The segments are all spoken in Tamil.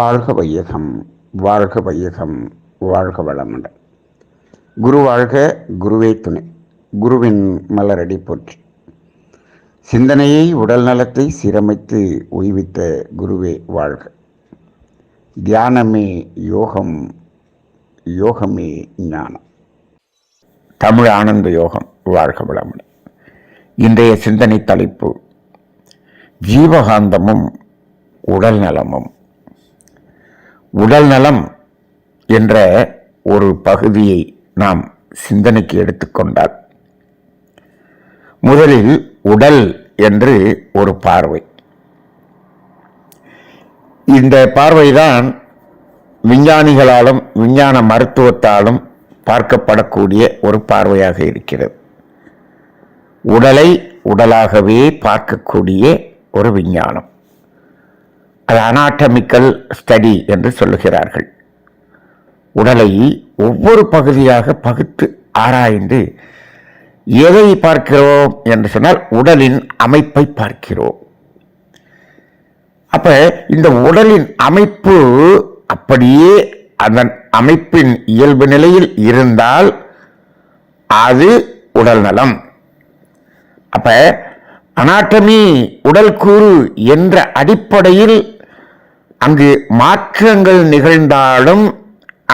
வாழ்க வையகம் வாழ்க வையகம் வாழ்க வளமுடன். குரு வாழ்க குருவே துணை. குருவின் மலரடி போற்றி. சிந்தனையை உடல் நலத்தை சீரமைத்து உய்வித்த குருவே வாழ்க. தியானமே யோகம் யோகமே ஞானம். தமிழ் ஆனந்த யோகம் வாழ்க வளமுடன். இன்றைய சிந்தனை தலைப்பு ஜீவகாந்தமும் உடல் நலமும். உடல் நலம் என்ற ஒரு பகுதியை நாம் சிந்தனைக்கு எடுத்துக்கொண்டால் முதலில் உடல் என்று ஒரு பார்வை. இந்த பார்வைதான் விஞ்ஞானிகளாலும் விஞ்ஞான மருத்துவத்தாலும் பார்க்கப்படக்கூடிய ஒரு பார்வையாக இருக்கிறது. உடலை உடலாகவே பார்க்கக்கூடிய ஒரு விஞ்ஞானம். அது அனாட்டமிக்கல் ஸ்டடி என்று சொல்லுகிறார்கள். உடலை ஒவ்வொரு பகுதியாக பகுத்து ஆராய்ந்து எதை பார்க்கிறோம் என்று சொன்னால் உடலின் அமைப்பை பார்க்கிறோம். அப்ப இந்த உடலின் அமைப்பு அப்படியே அதன் அமைப்பின் இயல்பு நிலையில் இருந்தால் அது உடல் நலம். அப்ப அனாட்டமி உடல் கூறு என்ற அடிப்படையில் அங்கு மாற்றங்கள் நிகழ்ந்தாலும்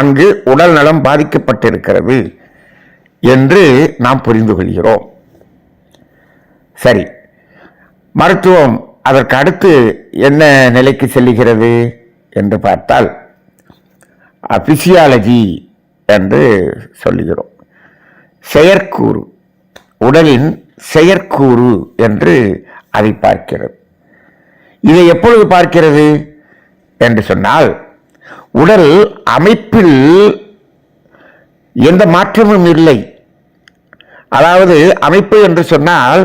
அங்கு உடல் நலம் பாதிக்கப்பட்டிருக்கிறது என்று நாம் புரிந்து கொள்கிறோம். சரி மருத்துவம் அதற்கு அடுத்து என்ன நிலைக்கு செல்லுகிறது என்று பார்த்தால் பிசியாலஜி என்று சொல்லுகிறோம். செயற்கூறு உடலின் செயற்கூறு என்று அதை பார்க்கிறது. இதை எப்பொழுது பார்க்கிறது? என்று சொன்னால் உடல் அமைப்பில் எந்த மாற்றமும் இல்லை. அதாவது அமைப்பு என்று சொன்னால்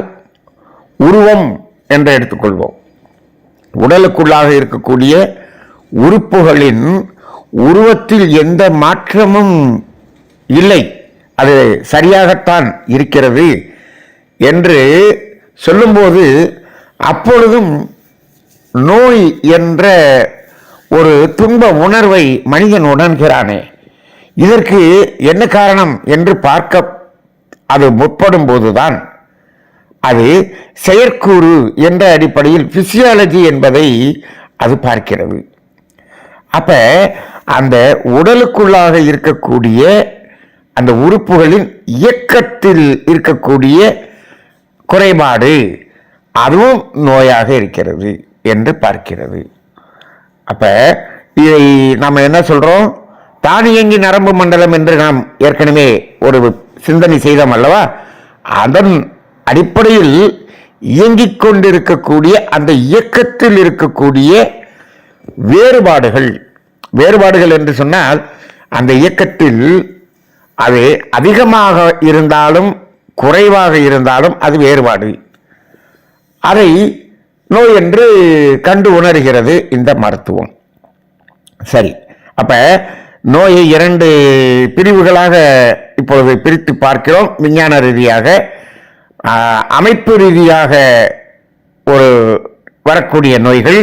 உருவம் என்று எடுத்துக்கொள்வோம். உடலுக்குள்ளாக இருக்கக்கூடிய உறுப்புகளின் உருவத்தில் எந்த மாற்றமும் இல்லை. அது சரியாகத்தான் இருக்கிறது என்று சொல்லும்போது அப்பொழுதும் நோய் என்ற ஒரு துன்ப உணர்வை மனிதன் உணர்கிறானே. இதற்கு என்ன காரணம் என்று பார்க்க அது முற்படும் போதுதான். அது செயற்கூறு என்ற அடிப்படையில் பிசியாலஜி என்பதை அது பார்க்கிறது. அப்ப அந்த உடலுக்குள்ளாக இருக்கக்கூடிய அந்த உறுப்புகளின் இயக்கத்தில் இருக்கக்கூடிய குறைபாடு அதுவும் நோயாக இருக்கிறது என்று பார்க்கிறது. அப்போ இதை நாம் என்ன சொல்கிறோம் தானியங்கி நரம்பு மண்டலம் என்று நாம் ஏற்கனவே ஒரு சிந்தனை செய்தோம் அல்லவா? அதன் அடிப்படையில் இயங்கிக் கொண்டிருக்கக்கூடிய அந்த இயக்கத்தில் இருக்கக்கூடிய வேறுபாடுகள் வேறுபாடுகள் என்று சொன்னால் அந்த இயக்கத்தில் அது அதிகமாக இருந்தாலும் குறைவாக இருந்தாலும் அது வேறுபாடு. அதை நோய் என்று கண்டு உணர்கிறது இந்த மருத்துவம். சரி அப்ப நோயை இரண்டு பிரிவுகளாக இப்பொழுது பிரித்து பார்க்கிறோம். விஞ்ஞான ரீதியாக அமைப்பு ரீதியாக ஒரு வரக்கூடிய நோய்கள்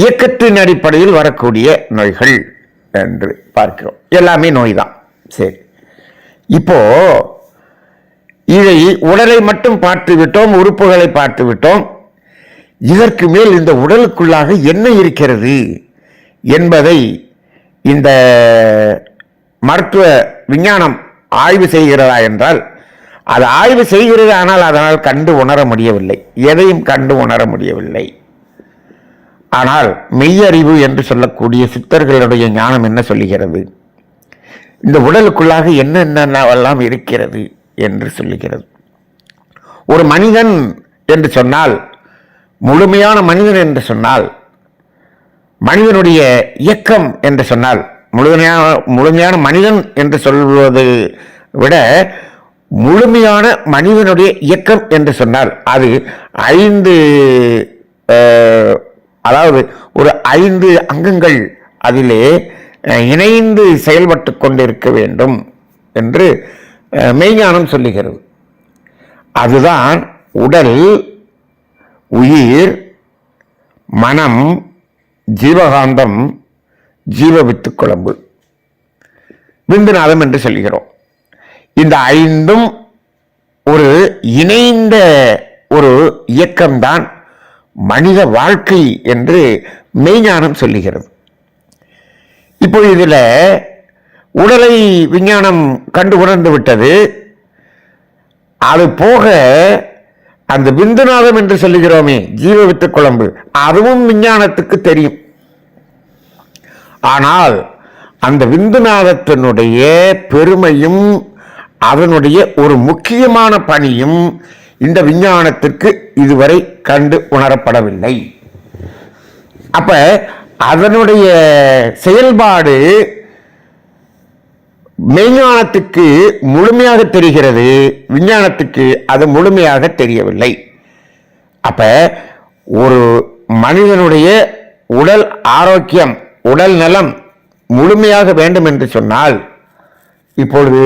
இயக்கத்தின் அடிப்படையில் வரக்கூடிய நோய்கள் என்று பார்க்கிறோம். எல்லாமே நோய் தான் சரி இப்போ இதை உடலை மட்டும் பார்த்து விட்டோம் உறுப்புகளை பார்த்து விட்டோம் இதற்கு மேல் இந்த உடலுக்குள்ளாக என்ன இருக்கிறது என்பதை இந்த மருத்துவ விஞ்ஞானம் ஆய்வு செய்கிறதா என்றால் அது ஆய்வு செய்கிறது ஆனால் அதனால் கண்டு உணர முடியவில்லை. எதையும் கண்டு உணர முடியவில்லை. ஆனால் மெய்யறிவு என்று சொல்லக்கூடிய சித்தர்களுடைய ஞானம் என்ன சொல்லுகிறது? இந்த உடலுக்குள்ளாக என்னென்னவெல்லாம் இருக்கிறது என்று சொல்லுகிறது. ஒரு மனிதன் என்று சொன்னால் முழுமையான மனிதன் என்று சொன்னால் மனிதனுடைய இயக்கம் என்று சொன்னால் முழுமையான முழுமையான மனிதன் என்று சொல்வது விட முழுமையான மனிதனுடைய இயக்கம் என்று சொன்னால் அது ஐந்து அதாவது ஒரு ஐந்து அங்கங்கள் அதிலே இணைந்து செயல்பட்டு கொண்டிருக்க வேண்டும் என்று மெய்ஞானம் சொல்லுகிறது. அதுதான் உடல் உயிர் மனம் ஜீவகாந்தம் ஜீவ வித்து குழம்பு. விந்துநாதம் என்று சொல்கிறோம். இந்த ஐந்தும் ஒரு இணைந்த ஒரு இயக்கம்தான் மனித வாழ்க்கை என்று மெய்ஞானம் சொல்லுகிறது. இப்போ இதில் உடலை விஞ்ஞானம் கண்டு உணர்ந்து விட்டது. அது போக அந்த விந்துநாதம் என்று சொல்லுகிறோமே ஜீவ வித்து குழம்பு. அதுவும் விஞ்ஞானத்துக்கு தெரியும். ஆனால் அந்த விந்துநாதத்தினுடைய பெருமையும் அதனுடைய ஒரு முக்கியமான பணியும் இந்த விஞ்ஞானத்திற்கு இதுவரை கண்டு உணரப்படவில்லை. அப்ப அதனுடைய செயல்பாடு மெய்ஞானத்துக்கு முழுமையாக தெரிகிறது விஞ்ஞானத்துக்கு அது முழுமையாக தெரியவில்லை. அப்ப ஒரு மனிதனுடைய உடல் ஆரோக்கியம் உடல் நலம் முழுமையாக வேண்டும் என்று சொன்னால் இப்பொழுது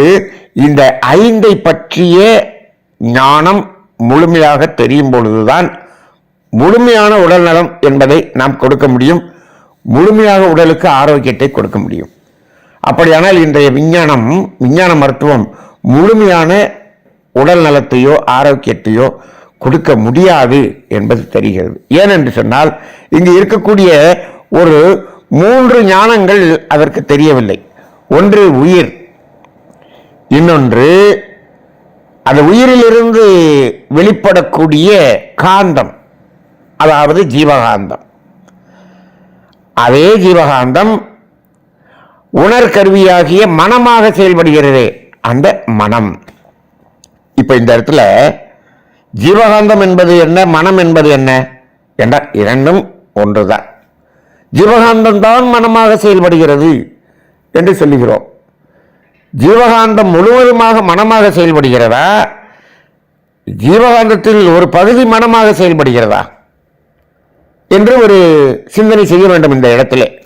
இந்த ஐந்தை பற்றிய ஞானம் முழுமையாக தெரியும் பொழுதுதான் முழுமையான உடல் நலம் என்பதை நாம் கொடுக்க முடியும். முழுமையாக உடலுக்கு ஆரோக்கியத்தை கொடுக்க முடியும். அப்படியானால் இன்றைய விஞ்ஞானம் விஞ்ஞான மருத்துவம் முழுமையான உடல் நலத்தையோ ஆரோக்கியத்தையோ கொடுக்க முடியாது என்பது தெரிகிறது. ஏனென்று சொன்னால் இங்கு இருக்கக்கூடிய ஒரு மூன்று ஞானங்கள் அதற்கு தெரியவில்லை. ஒன்று உயிர் இன்னொன்று அந்த உயிரிலிருந்து வெளிப்படக்கூடிய காந்தம் அதாவது ஜீவகாந்தம். அதே ஜீவகாந்தம் உணர்கருவியாகிய மனமாக செயல்படுகிறது. அந்த மனம். இப்ப இந்த இடத்துல ஜீவகாந்தம் என்பது என்ன மனம் என்பது என்ன? என்றால் இரண்டும் ஒன்றுதான். ஜீவகாந்தம் தான் மனமாக செயல்படுகிறது என்று சொல்லுகிறோம். ஜீவகாந்தம் முழுவதுமாக மனமாக செயல்படுகிறதா? ஜீவகாந்தத்தில் ஒரு பகுதி மனமாக செயல்படுகிறதா? என்று ஒரு சிந்தனை செய்ய வேண்டும் இந்த இடத்திலே.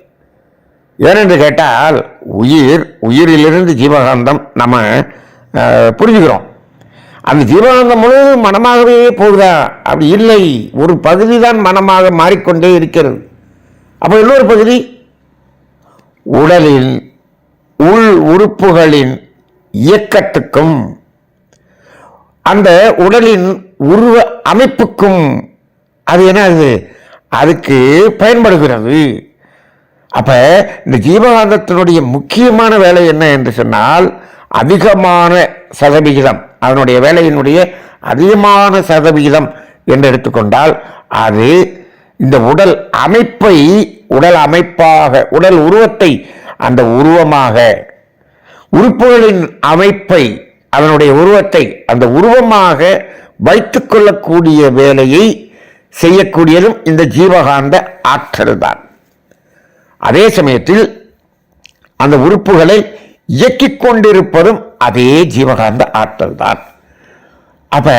ஏனென்று கேட்டால் உயிர் உயிரிலிருந்து ஜீவகாந்தம் நம்ம புரிஞ்சுக்கிறோம். அந்த ஜீவகாந்தம் முழுவதும் மனமாகவே போகுதா? அப்படி இல்லை. ஒரு பகுதி தான் மனமாக மாறிக்கொண்டே இருக்கிறது. அப்போ இன்னொரு பகுதி உடலின் உள் உறுப்புகளின் இயக்கத்துக்கும் அந்த உடலின் உருவ அமைப்புக்கும் அது என்னது அதுக்கு பயன்படுகிறது. அப்போ இந்த ஜீவகாந்தத்தினுடைய முக்கியமான வேலை என்ன என்று சொன்னால் அதிகமான சதவிகிதம் அதனுடைய வேலையினுடைய அதிகமான சதவிகிதம் என்று எடுத்துக்கொண்டால் அது இந்த உடல் அமைப்பை உடல் அமைப்பாக உடல் உருவத்தை அந்த உருவமாக உறுப்புகளின் அமைப்பை அதனுடைய உருவத்தை அந்த உருவமாக வைத்துக்கொள்ளக்கூடிய வேலையை செய்யக்கூடியதும் இந்த ஜீவகாந்த ஆற்றல் தான் அதே சமயத்தில் அந்த உறுப்புகளை இயக்கிக் கொண்டிருப்பதும் அதே ஜீவகாந்த ஆற்றல் தான். அப்ப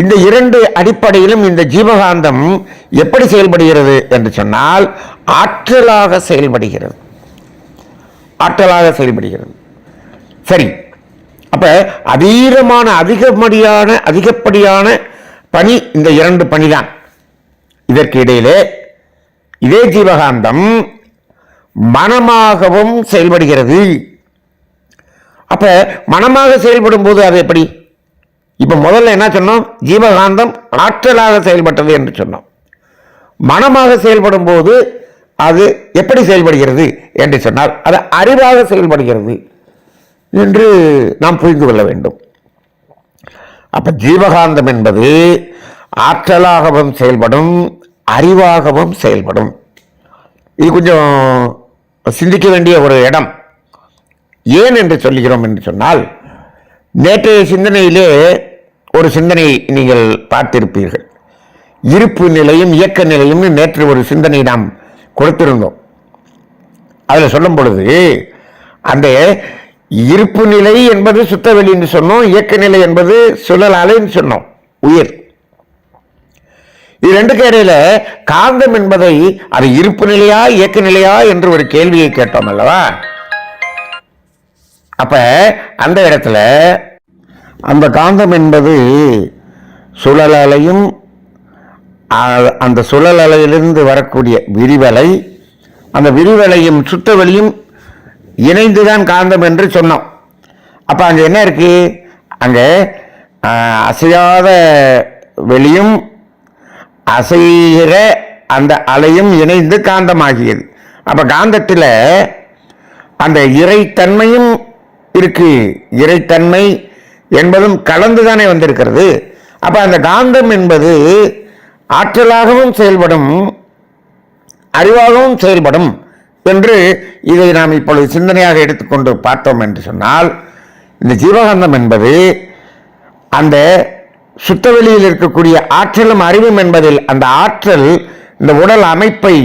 இந்த இரண்டு அடிப்படையிலும் இந்த ஜீவகாந்தம் எப்படி செயல்படுகிறது என்று சொன்னால் ஆற்றலாக செயல்படுகிறது. ஆற்றலாக செயல்படுகிறது. சரி அப்ப அதீதமான அதிகப்படியான அதிகப்படியான பணி இந்த இரண்டு பணிதான். இதற்கு இடையிலே இதே ஜீவகாந்தம் மனமாகவும் செயல்படுகிறது. அப்போ மனமாக செயல்படும் போது அது எப்படி? இப்போ முதல்ல என்ன சொன்னோம்? ஜீவகாந்தம் ஆற்றலாக செயல்பட்டது என்று சொன்னோம். மனமாக செயல்படும் போது அது எப்படி செயல்படுகிறது என்று சொன்னால் அது அறிவாக செயல்படுகிறது என்று நாம் புரிந்து கொள்ள வேண்டும். அப்போ ஜீவகாந்தம் என்பது ஆற்றலாகவும் செயல்படும் அறிவாகவும் செயல்படும். இது கொஞ்சம் சிந்திக்க வேண்டிய ஒரு இடம். ஏன் என்று சொல்லுகிறோம் என்று சொன்னால் நேற்றைய சிந்தனையிலே ஒரு சிந்தனை நீங்கள் பார்த்திருப்பீர்கள். இருப்பு நிலையும் இயக்க நிலையும் நேற்று ஒரு சிந்தனை நாம் கொடுத்திருந்தோம். அதில் சொல்லும் பொழுது அந்த இருப்பு நிலை என்பது சுத்தவெளி என்று சொன்னோம் இயக்க நிலை என்பது சுழல் அலைன்னு சொன்னோம் உயிர். இது ரெண்டுக்கு இடையில காந்தம் என்பதை அது இருப்பு நிலையா இயக்க நிலையா என்று ஒரு கேள்வியை கேட்டோம் அல்லவா? அப்ப அந்த இடத்துல அந்த காந்தம் என்பது சுழல் அலையும் அந்த சுழல் அலையிலிருந்து வரக்கூடிய விரிவலை அந்த விரிவலையும் சுத்த வெளியும் இணைந்துதான் காந்தம் என்று சொன்னோம். அப்போ அங்கே என்ன இருக்குது அங்கே அசையாத வெளியும் அசைகிற அந்த அலையும் இணைந்து காந்தமாகியது. அப்போ காந்தத்தில் அந்த இறைத்தன்மையும் இருக்கு. இறைத்தன்மை என்பதும் கலந்துதானே வந்திருக்கிறது. அப்போ அந்த காந்தம் என்பது ஆற்றலாகவும் செயல்படும் அறிவாகவும் செயல்படும் என்று இதை நாம் இப்பொழுது சிந்தனையாக எடுத்துக்கொண்டு பார்த்தோம் என்று சொன்னால் இந்த ஜீவகாந்தம் என்பது அந்த சுத்தவெளியில் இருக்கக்கூடிய ஆற்றலும் அறிவும் என்பதில் அந்த ஆற்றல் இந்த உடல் அமைப்பை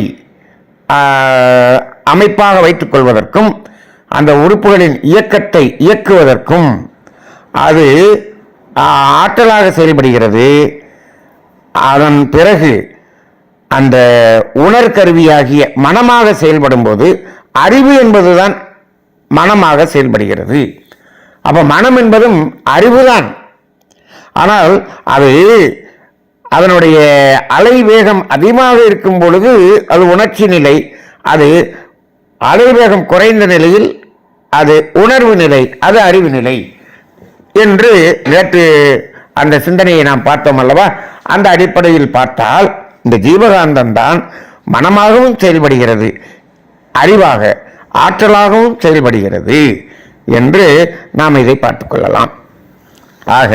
அமைப்பாக வைத்துக் கொள்வதற்கும் அந்த உறுப்புகளின் இயக்கத்தை இயக்குவதற்கும் அது ஆற்றலாக செயல்படுகிறது. அதன் பிறகு அந்த உணர்கருவியாகிய மனமாக செயல்படும் போது அறிவு என்பதுதான் மனமாக செயல்படுகிறது. அப்போ மனம் என்பதும் அறிவுதான். ஆனால் அது அதனுடைய அலை வேகம் அதிகமாக இருக்கும் பொழுது அது உணர்ச்சி நிலை அது அலைவேகம் குறைந்த நிலையில் அது உணர்வு நிலை அது அறிவு நிலை என்று நேற்று அந்த சிந்தனையை நாம் பார்த்தோம் அல்லவா? அந்த அடிப்படையில் பார்த்தால் இந்த ஜீவகாந்தம் தான் மனமாகவும் செயல்படுகிறது அறிவாக ஆற்றலாகவும் செயல்படுகிறது என்று நாம் இதை பார்த்துக்கொள்ளலாம் ஆக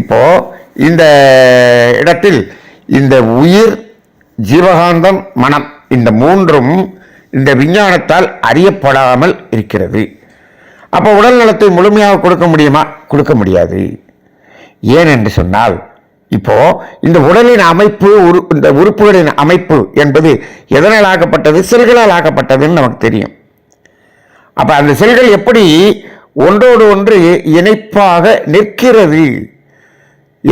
இப்போ இந்த இடத்தில் இந்த உயிர் ஜீவகாந்தம் மனம் இந்த மூன்றும் இந்த விஞ்ஞானத்தால் அறியப்படாமல் இருக்கிறது. அப்போ உடல் நலத்தை முழுமையாக கொடுக்க முடியுமா? கொடுக்க முடியாது. ஏன் என்று சொன்னால் இப்போ இந்த உடலின் அமைப்பு உரு இந்த உறுப்புகளின் அமைப்பு என்பது எதனால் ஆக்கப்பட்டது? செல்களால் ஆக்கப்பட்டதுன்னு நமக்கு தெரியும். அப்போ அந்த செல்கள் எப்படி ஒன்றோடு ஒன்று இணைப்பாக நிற்கிறது?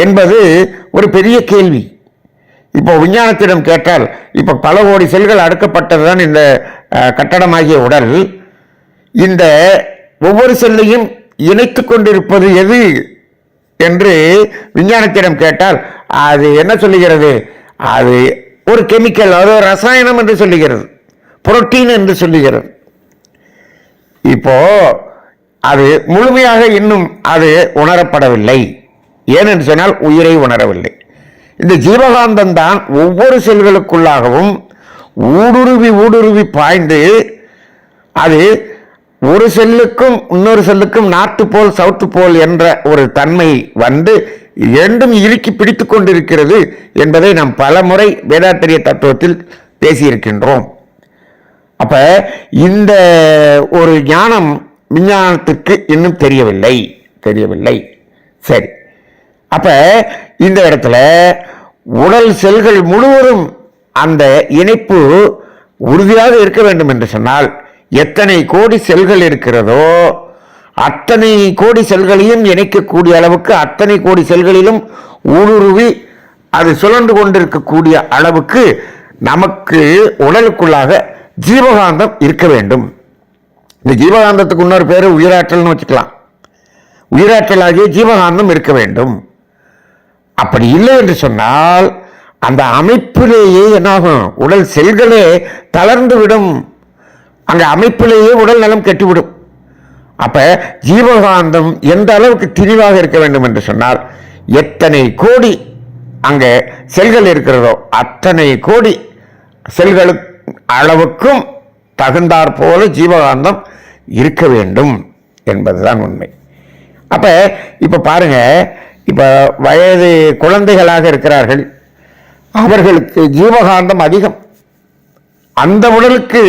என்பது ஒரு பெரிய கேள்வி. இப்போ விஞ்ஞானத்திடம் கேட்டால் இப்போ பல கோடி செல்கள் அடுக்கப்பட்டதுதான் இந்த கட்டடமாகிய உடல். இந்த ஒவ்வொரு செல்லையும் இணைத்து கொண்டிருப்பது எது என்று விஞ்ஞானத்திடம் கேட்டால் அது என்ன சொல்லுகிறது? அது ஒரு கெமிக்கல் அது ஒரு ரசாயனம் என்று சொல்லுகிறது. புரோட்டீன் என்று சொல்லுகிறது. இப்போ அது முழுமையாக இன்னும் அது உணரப்படவில்லை. ஏனென்று சொன்னால் உயிரை உணரவில்லை. இந்த ஜீவகாந்தம் தான் ஒவ்வொரு செல்களுக்குள்ளாகவும் ஊடுருவி ஊடுருவி பாய்ந்து அது ஒரு செல்லுக்கும் இன்னொரு செல்லுக்கும் நாட்டு போல் சவுத்து போல் என்ற ஒரு தன்மை வந்து இரண்டும் இறுக்கி பிடித்து கொண்டிருக்கிறது என்பதை நாம் பல முறை வேதாத்திரிய தத்துவத்தில் பேசியிருக்கின்றோம். அப்ப இந்த ஒரு ஞானம் விஞ்ஞானத்துக்கு இன்னும் தெரியவில்லை தெரியவில்லை. சரி. அப்ப இந்த இடத்துல உடல் செல்கள் முழுவதும் அந்த இணைப்பு உறுதியாக இருக்க வேண்டும் என்று சொன்னால் எத்தனை கோடி செல்கள் இருக்கிறதோ அத்தனை கோடி செல்களையும் இணைக்கக்கூடிய அளவுக்கு அத்தனை கோடி செல்களிலும் ஊடுருவி அது சுழன்று கொண்டிருக்கக்கூடிய அளவுக்கு நமக்கு உடலுக்குள்ளாக ஜீவகாந்தம் இருக்க வேண்டும். இந்த ஜீவகாந்தத்துக்கு இன்னொரு பேர் உயிராற்றல்னு வச்சுக்கலாம். உயிராற்றலாகிய ஜீவகாந்தம் இருக்க வேண்டும். அப்படி இல்லை என்று சொன்னால் அந்த அமைப்பிலேயே என்னாகும்? உடல் செல்களே தளர்ந்து விடும் அங்க அமைப்பிலேயே உடல் நலம் கெட்டுவிடும். அப்போ ஜீவகாந்தம் எந்த அளவுக்கு திரிவாக இருக்க வேண்டும் என்று சொன்னால் எத்தனை கோடி அங்கே செல்கள் இருக்கிறதோ அத்தனை கோடி செல்களு அளவுக்கும் தகுந்தாற் போல ஜீவகாந்தம் இருக்க வேண்டும் என்பதுதான் உண்மை. அப்போ இப்போ பாருங்க இப்போ வயது குழந்தைகளாக இருக்கிறார்கள். அவர்களுக்கு ஜீவகாந்தம் அதிகம். அந்த உடலுக்கு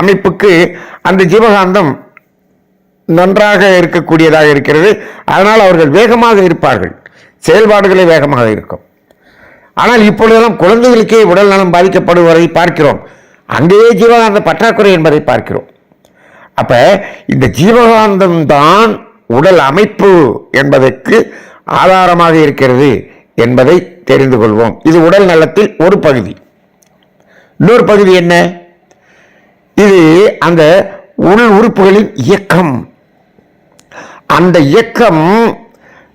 அமைப்புக்கு அந்த ஜீவகாந்தம் நன்றாக இருக்கக்கூடியதாக இருக்கிறது. அதனால் அவர்கள் வேகமாக இருப்பார்கள். செயல்பாடுகளே வேகமாக இருக்கும். ஆனால் இப்பொழுதெல்லாம் குழந்தைகளுக்கே உடல் நலம் பாதிக்கப்படுவதை பார்க்கிறோம். அங்கேயே ஜீவகாந்த பற்றாக்குறை என்பதை பார்க்கிறோம். அப்ப இந்த ஜீவகாந்தம் தான் உடல் அமைப்பு என்பதற்கு ஆதாரமாக இருக்கிறது என்பதை தெரிந்து கொள்வோம். இது உடல் நலத்தில் ஒரு பகுதி. இன்னொரு பகுதி என்ன? இது அந்த உள் உறுப்புகளின் இயக்கம். அந்த இயக்கம்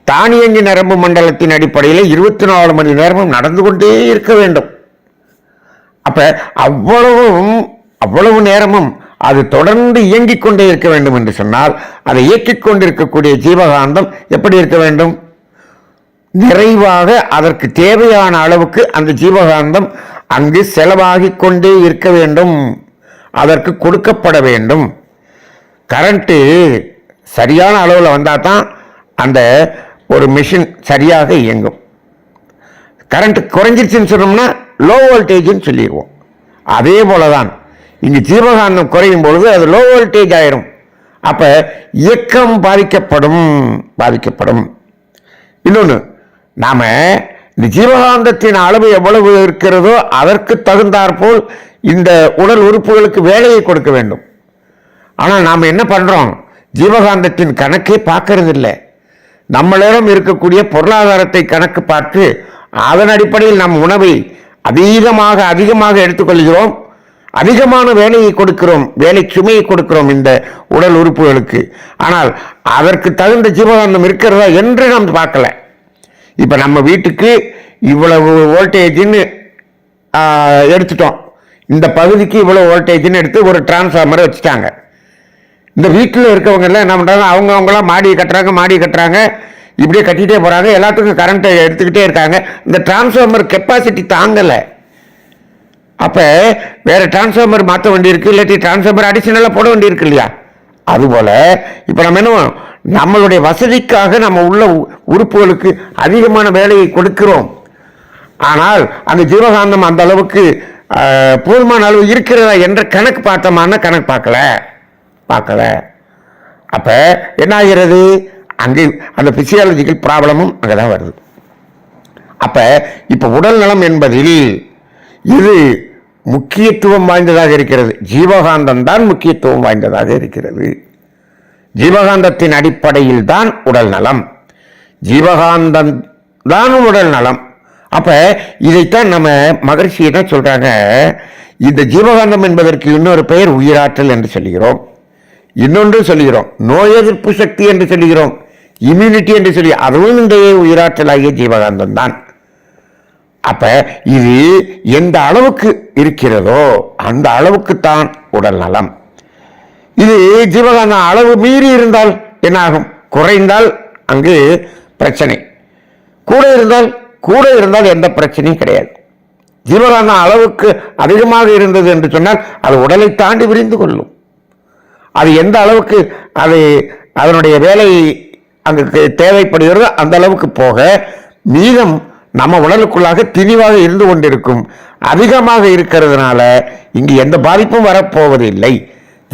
தானியங்கி நரம்பு மண்டலத்தின் அடிப்படையில் இருபத்தி நாலு மணி நேரமும் நடந்து கொண்டே இருக்க வேண்டும். அப்போ அவ்வளவும் அவ்வளவு நேரமும் அது தொடர்ந்து இயங்கிக் கொண்டே இருக்க வேண்டும் என்று சொன்னால் அதை இயக்கிக் கொண்டிருக்கக்கூடிய ஜீவகாந்தம் எப்படி இருக்க வேண்டும்? நிறைவாக அதற்கு தேவையான அளவுக்கு அந்த ஜீவகாந்தம் அங்கு செலவாகி கொண்டே இருக்க வேண்டும். அதற்கு கொடுக்கப்பட வேண்டும். கரண்ட்டு சரியான அளவில் வந்தால் தான் அந்த ஒரு மிஷின் சரியாக இயங்கும். கரண்ட் குறைஞ்சிருச்சுன்னு சொன்னோம்னா லோ வோல்டேஜ்னு சொல்லிடுவோம். அதே போல தான் இங்கு ஜீவகாந்தம் குறையும் பொழுது அது லோ வோல்டேஜ் ஆயிரும். அப்போ இயக்கம் பாதிக்கப்படும் பாதிக்கப்படும். இன்னொன்று நாம் இந்த ஜீவகாந்தத்தின் அளவு எவ்வளவு இருக்கிறதோ அதற்கு தகுந்தாற்போல் இந்த உடல் உறுப்புகளுக்கு வேலையை கொடுக்க வேண்டும். ஆனால் நாம் என்ன பண்ணுறோம் ஜீவகாந்தத்தின் கணக்கே பார்க்கறதில்லை. நம்மளிடம் இருக்கக்கூடிய பொருளாதாரத்தை கணக்கு பார்த்து அதன் அடிப்படையில் நம் உணவை அதிகமாக அதிகமாக எடுத்துக்கொள்கிறோம். அதிகமான வேலையை கொடுக்கிறோம் வேலை சுமையை கொடுக்கிறோம் இந்த உடல் உறுப்புகளுக்கு. ஆனால் அதற்கு தகுந்த ஜீவகாந்தம் இருக்கிறதா என்று நாம் பார்க்கல. இப்போ நம்ம வீட்டுக்கு இவ்வளவு வோல்டேஜ்னு எடுத்துட்டோம். இந்த பகுதிக்கு இவ்வளோ வோல்டேஜ்னு எடுத்து ஒரு டிரான்ஸ்ஃபார்மரை வச்சுட்டாங்க. இந்த வீட்டில் இருக்கவங்க எல்லாம் என்ன பண்ணுறாங்க அவங்க அவங்களாம் மாடி கட்டுறாங்க மாடி கட்டுறாங்க. இப்படியே கட்டிகிட்டே போகிறாங்க எல்லாத்துக்கும் கரண்ட்டை எடுத்துக்கிட்டே இருக்காங்க. இந்த டிரான்ஸ்ஃபார்மர் கெப்பாசிட்டி தாங்கலை. அப்போ வேறு டிரான்ஸ்ஃபார்மர் மாற்ற வேண்டியிருக்கு இல்லாட்டி டிரான்ஸ்ஃபார்மர் அடிஷனலாக போட வேண்டியிருக்கு இல்லையா? அதுபோல் இப்போ நம்ம என்ன நம்மளுடைய வசதிக்காக நம்ம உள்ள உ- உறுப்புகளுக்கு அதிகமான வேலையை கொடுக்கிறோம். ஆனால் அந்த ஜீவகாந்தம் அந்த அளவுக்கு போதுமான அளவு இருக்கிறதா என்ற கணக்கு பார்த்தோமான கணக்கு பார்க்கல. பார்க்கல. அப்போ என்ன ஆகிறது அங்கே அந்த பிசியாலஜிக்கல் ப்ராப்ளமும் அங்கே தான் வருது. அப்போ இப்போ உடல் நலம் என்பதில் இது முக்கியத்துவம் வாய்ந்ததாக இருக்கிறது. ஜீவகாந்தம் தான் முக்கியத்துவம் வாய்ந்ததாக இருக்கிறது. ஜீவகாந்தத்தின் அடிப்படையில் தான் உடல் நலம். ஜீவகாந்தம் தான் உடல் நலம். அப்ப இதைத்தான் நம்ம மகிழ்ச்சி என்ன சொல்றாங்க? இந்த ஜீவகாந்தம் என்பதற்கு இன்னொரு பெயர் உயிராற்றல் என்று சொல்லுகிறோம். இன்னொன்று சொல்லுகிறோம் நோய் எதிர்ப்பு சக்தி என்று சொல்லுகிறோம் இம்யூனிட்டி என்று சொல்லி அதுவும் இந்த உயிராற்றலாகிய ஜீவகாந்தம் தான். அப்ப இது எந்த அளவுக்கு இருக்கிறதோ அந்த அளவுக்கு தான் உடல் நலம். இது ஜீவகாந்தம் அளவு மீறி இருந்தால் என்ன ஆகும் குறைந்தால் அங்கு பிரச்சனை. கூட இருந்தால் கூட இருந்தால் எந்த பிரச்சனையும் கிடையாது. ஜீவகாந்தம் அளவுக்கு அதிகமாக இருந்தது என்று சொன்னால் அது உடலை தாண்டி விரிந்து கொள்ளும். அது எந்த அளவுக்கு அது அதனுடைய வேலை அங்கு தேவைப்படுகிறதோ அந்த அளவுக்கு போக மீதம் நம்ம உடலுக்குள்ளாக திணிவாக இருந்து கொண்டிருக்கும். அதிகமாக இருக்கிறதுனால இங்கு எந்த பாதிப்பும் வரப்போவதில்லை.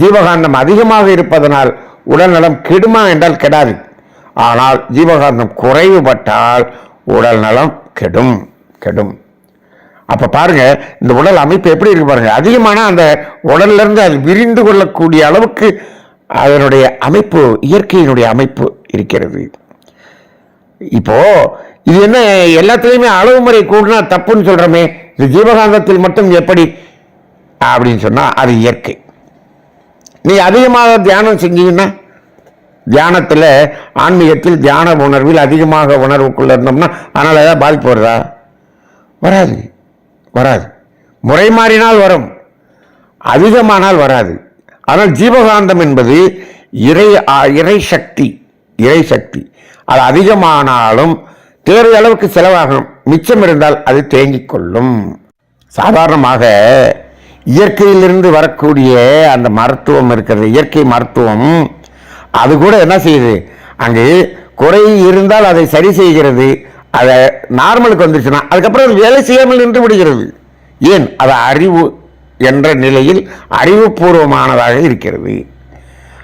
ஜீவகாந்தம் அதிகமாக இருப்பதனால் உடல் நலம் கெடுமா என்றால் கெடாது. ஆனால் ஜீவகாந்தம் குறைவுபட்டால் உடல் நலம் கெடும் கெடும். அப்போ பாருங்க இந்த உடல் அமைப்பு எப்படி இருக்கு பாருங்க. அதிகமான அந்த உடல்லிருந்து அது விரிந்து கொள்ளக்கூடிய அளவுக்கு அதனுடைய அமைப்பு இயற்கையினுடைய அமைப்பு இருக்கிறது. இப்போ இது என்ன எல்லாத்துலேயுமே அளவு முறை கூடினா தப்புன்னு சொல்கிறோமே இது ஜீவகாந்தத்தில் மட்டும் எப்படி? அப்படின்னு சொன்னால் அது இயற்கை. நீ அதிகமாக தியானம் செஞ்சீங்கன்னா தியானத்தில் ஆன்மீகத்தில் தியான உணர்வில் அதிகமாக உணர்வுக்குள்ளே இருந்தோம்னா அதனால் ஏதாவது பாதிப்பு வருதா? வராது. வராது. முறை மாறினால் வரும். அதிகமானால் வராது. ஆனால் ஜீவகாந்தம் என்பது இறை இறை சக்தி இறை சக்தி. அது அதிகமானாலும் தேவை அளவுக்கு செலவாகணும். மிச்சம் இருந்தால் அது தேங்கிக் கொள்ளும். சாதாரணமாக இயற்கையிலிருந்து வரக்கூடிய அந்த மருத்துவம் இருக்கிறது. இயற்கை மருத்துவம் அது கூட என்ன செய்யுது? அங்கு குறை இருந்தால் அதை சரி செய்கிறது. அதை நார்மலுக்கு வந்துருச்சுன்னா அதுக்கப்புறம் அது வேலை செய்யாமல் நின்று விடுகிறது. ஏன்? அது அறிவு என்ற நிலையில் அறிவுபூர்வமானதாக இருக்கிறது.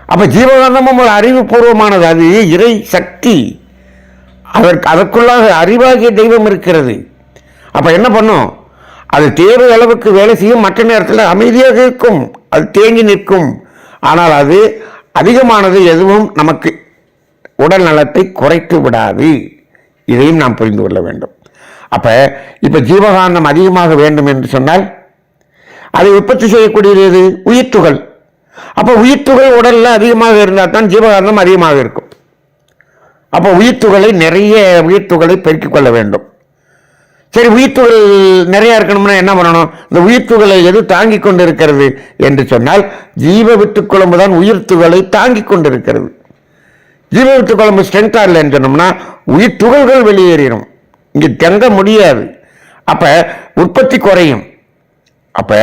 அப்போ ஜீவகாந்தமும் ஒரு அறிவுபூர்வமானது. அது இறை சக்தி. அதற்கு அதற்குள்ளாக அறிவாகிய தெய்வம் இருக்கிறது. அப்போ என்ன பண்ணும்? அது தேவை அளவுக்கு வேலை செய்யும் மற்ற நேரத்தில் அமைதியாக இருக்கும். அது தேங்கி நிற்கும். ஆனால் அது அதிகமானது எதுவும் நமக்கு உடல் நலத்தை குறைத்து விடாது. இதையும் நாம் புரிந்து கொள்ள வேண்டும். அப்போ இப்போ ஜீவகாந்தம் அதிகமாக வேண்டும் என்று சொன்னால் அதை உற்பத்தி செய்யக்கூடியது உயிர்த்துகள் அப்போ உயிர்த்துகள் உடலில் அதிகமாக இருந்தால் தான் ஜீவகாந்தம் அதிகமாக இருக்கும். அப்போ உயிர்த்துகளை நிறைய உயிர்த்துகளை பெருக்கிக் கொள்ள வேண்டும். சரி உயிர்த்துகள் நிறையா இருக்கணும்னா என்ன பண்ணணும்? இந்த உயிர்த்துகளை எது தாங்கி கொண்டு இருக்கிறது என்று சொன்னால் ஜீவ வித்து குழம்பு தான் உயிர்த்துகளை தாங்கி கொண்டு இருக்கிறது ஜீவ வித்து குழம்பு ஸ்ட்ரென்த்தாக இல்லைன்னு சொன்னோம்னா உயிர் துகள்கள் வெளியேறிடும் இங்கே தங்க முடியாது. அப்போ உற்பத்தி குறையும். அப்போ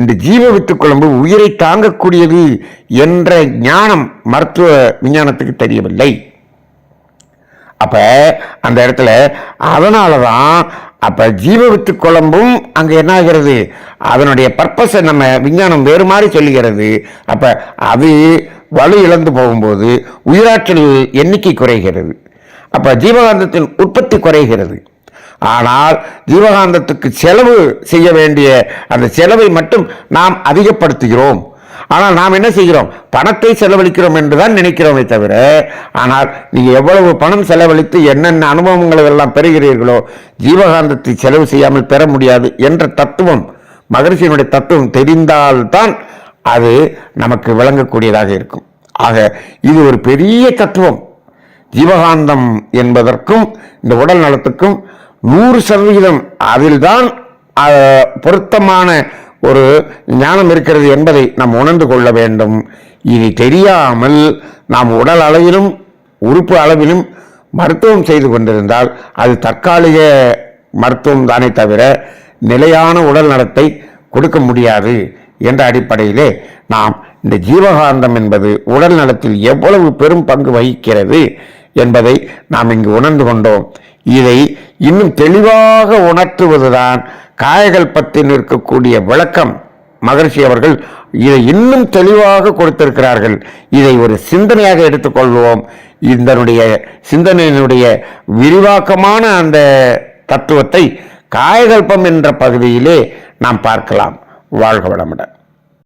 இந்த ஜீவ வித்து குழம்பு உயிரை தாங்கக்கூடியது என்ற ஞானம் மருத்துவ விஞ்ஞானத்துக்கு தெரியவில்லை. அப்போ அந்த இடத்துல அதனால தான் அப்போ ஜீவ வித்து குழம்பும் அங்கே என்ன ஆகிறது? அதனுடைய பர்பஸை நம்ம விஞ்ஞானம் வேறு மாதிரி சொல்லுகிறது. அப்போ அது வலு இழந்து போகும்போது உயிராற்றல் எண்ணிக்கை குறைகிறது. அப்போ ஜீவகாந்தத்தின் உற்பத்தி குறைகிறது. ஆனால் ஜீவகாந்தத்துக்கு செலவு செய்ய வேண்டிய அந்த செலவை மட்டும் நாம் அதிகப்படுத்துகிறோம். ஆனால் நாம் என்ன செய்கிறோம்? பணத்தை செலவழிக்கிறோம் என்று தான் நினைக்கிறோமே தவிர ஆனால் நீங்கள் எவ்வளவு பணம் செலவழித்து என்னென்ன அனுபவங்களை எல்லாம் பெறுகிறீர்களோ ஜீவகாந்தத்தை செலவு செய்யாமல் பெற முடியாது என்ற தத்துவம் மகரிஷியினுடைய தத்துவம் தெரிந்தால்தான் அது நமக்கு விளங்கக்கூடியதாக இருக்கும். ஆக இது ஒரு பெரிய தத்துவம். ஜீவகாந்தம் என்பதற்கும் இந்த உடல் நலத்துக்கும் நூறு சதவிகிதம் அதில்தான் பொருத்தமான ஒரு ஞானம் இருக்கிறது என்பதை நாம் உணர்ந்து கொள்ள வேண்டும். இது தெரியாமல் நாம் உடல் அளவிலும் உறுப்பு அளவிலும் மருத்துவம் செய்து கொண்டிருந்தால் அது தற்காலிக மருத்துவம் தானே தவிர நிலையான உடல் நலத்தை கொடுக்க முடியாது என்ற அடிப்படையிலே நாம் இந்த ஜீவகாந்தம் என்பது உடல் நலத்தில் எவ்வளவு பெரும் பங்கு வகிக்கிறது என்பதை நாம் இங்கு உணர்ந்து கொண்டோம். இதை இன்னும் தெளிவாக உணர்த்துவதுதான் காயகல்பத்தில் இருக்கக்கூடிய விளக்கம் மகர்ஷி அவர்கள் இதை இன்னும் தெளிவாக கொடுத்திருக்கிறார்கள். இதை ஒரு சிந்தனையாக எடுத்துக்கொள்வோம். இதனுடைய சிந்தனையினுடைய விரிவாக்கமான அந்த தத்துவத்தை காயகல்பம் என்ற பகுதியிலே நாம் பார்க்கலாம். வாழ்க வளமுடன்.